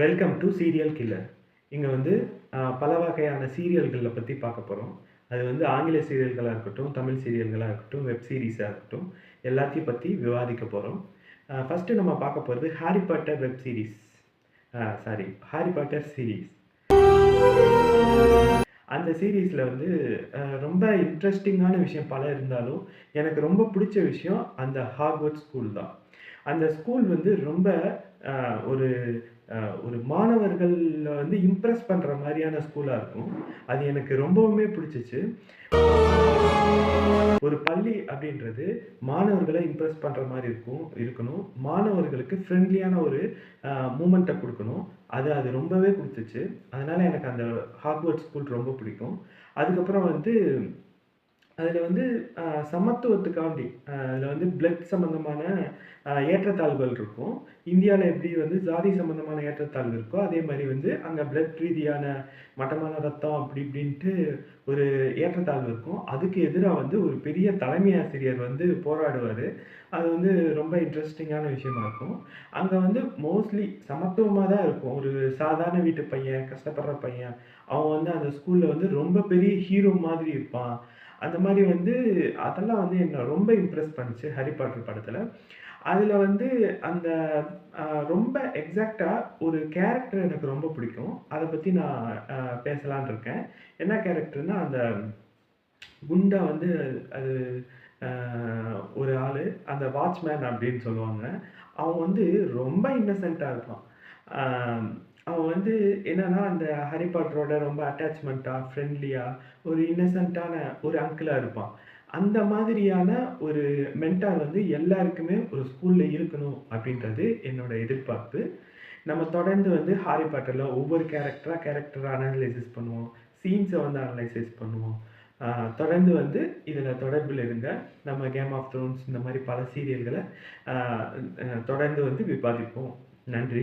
Welcome to serial killer இங்கே வந்து பல வகையான சீரியல்களை பற்றி பார்க்க போகிறோம் அது வந்து ஆங்கில சீரியல்களாக இருக்கட்டும் தமிழ் சீரியல்களாக இருக்கட்டும் வெப் சீரிஸாக இருக்கட்டும் எல்லாத்தையும் பற்றி விவாதிக்க போகிறோம் ஃபஸ்ட்டு நம்ம பார்க்க போகிறது Harry Potter web series sorry Harry Potter series அந்த சீரீஸில் வந்து ரொம்ப இன்ட்ரெஸ்டிங்கான விஷயம் பல இருந்தாலும் எனக்கு ரொம்ப பிடிச்ச விஷயம் அந்த ஹார்வர்ட் ஸ்கூல் தான். அந்த ஸ்கூல் வந்து ரொம்ப ஒரு ஒரு மாணவர்களில் வந்து இம்ப்ரெஸ் பண்ணுற மாதிரியான ஸ்கூலாக இருக்கும். அது எனக்கு ரொம்பவுமே பிடிச்சிச்சு. ஒரு பள்ளி அப்படின்றது மாணவர்களை இம்ப்ரெஸ் பண்ணுற மாதிரி இருக்கும் இருக்கணும். மாணவர்களுக்கு ஃப்ரெண்ட்லியான ஒரு மூமெண்ட்டை கொடுக்கணும். அது அது ரொம்பவே கொடுத்துச்சு அதனால் எனக்கு அந்த ஹார்வர்ட் ஸ்கூல் ரொம்ப பிடிக்கும். அதுக்கப்புறம் வந்து அதில் வந்து சமத்துவத்துக்காண்டி அதில் வந்து பிளட் சம்மந்தமான ஏற்றத்தாழ்வுகள் இருக்கும். இந்தியாவில் எப்படி வந்து ஜாதி சம்மந்தமான ஏற்றத்தாழ்வு இருக்கோ அதே மாதிரி வந்து அங்கே பிளட் ரீதியான மட்டமான ரத்தம் அப்படி இப்படின்ட்டு ஒரு ஏற்றத்தாழ்வு இருக்கும். அதுக்கு எதிராக வந்து ஒரு பெரிய தலைமை ஆசிரியர் வந்து போராடுவார். அது வந்து ரொம்ப இன்ட்ரெஸ்டிங்கான விஷயமா இருக்கும். அங்கே வந்து மோஸ்ட்லி சமத்துவமாக தான் இருக்கும். ஒரு சாதாரண வீட்டு பையன் கஷ்டப்படுற பையன் அவன் வந்து அந்த ஸ்கூலில் வந்து ரொம்ப பெரிய ஹீரோ மாதிரி இருப்பான். அந்த மாதிரி வந்து அதெல்லாம் வந்து என்னை ரொம்ப இம்ப்ரெஸ் பண்ணுச்சு ஹரி பாட்டர் படத்தில். அதில் வந்து அந்த ரொம்ப எக்ஸாக்டாக ஒரு கேரக்டர் எனக்கு ரொம்ப பிடிக்கும். அதை பற்றி நான் பேசலான் இருக்கேன். என்ன கேரக்டர்னா அந்த குண்டா வந்து அது ஒரு ஆள் அந்த வாட்ச்மேன் அப்படின்னு சொல்லுவாங்க. அவன் வந்து ரொம்ப இன்னசென்ட்டாக இருப்பான். அவன் வந்து என்னன்னா அந்த ஹரி பாட்டரோட ரொம்ப அட்டாச்மெண்ட்டாக ஃப்ரெண்ட்லியாக ஒரு இன்னசென்ட்டான ஒரு அங்கிளாக இருப்பான். அந்த மாதிரியான ஒரு மென்டார் வந்து எல்லாருக்குமே ஒரு ஸ்கூலில் இருக்கணும் அப்படின்றது என்னோட எதிர்பார்ப்பு. நம்ம தொடர்ந்து வந்து ஹாரி பாட்டரில் ஒவ்வொரு கேரக்டராக கேரக்டராக அனலைசிஸ் பண்ணுவோம். சீன்ஸை வந்து அனலைசிஸ் பண்ணுவோம். தொடர்ந்து வந்து இதில் தொடர்பில் இருந்த நம்ம கேம் ஆஃப் த்ரோன்ஸ் இந்த மாதிரி பல சீரியல்களை தொடர்ந்து வந்து விவாதிப்போம். நன்றி.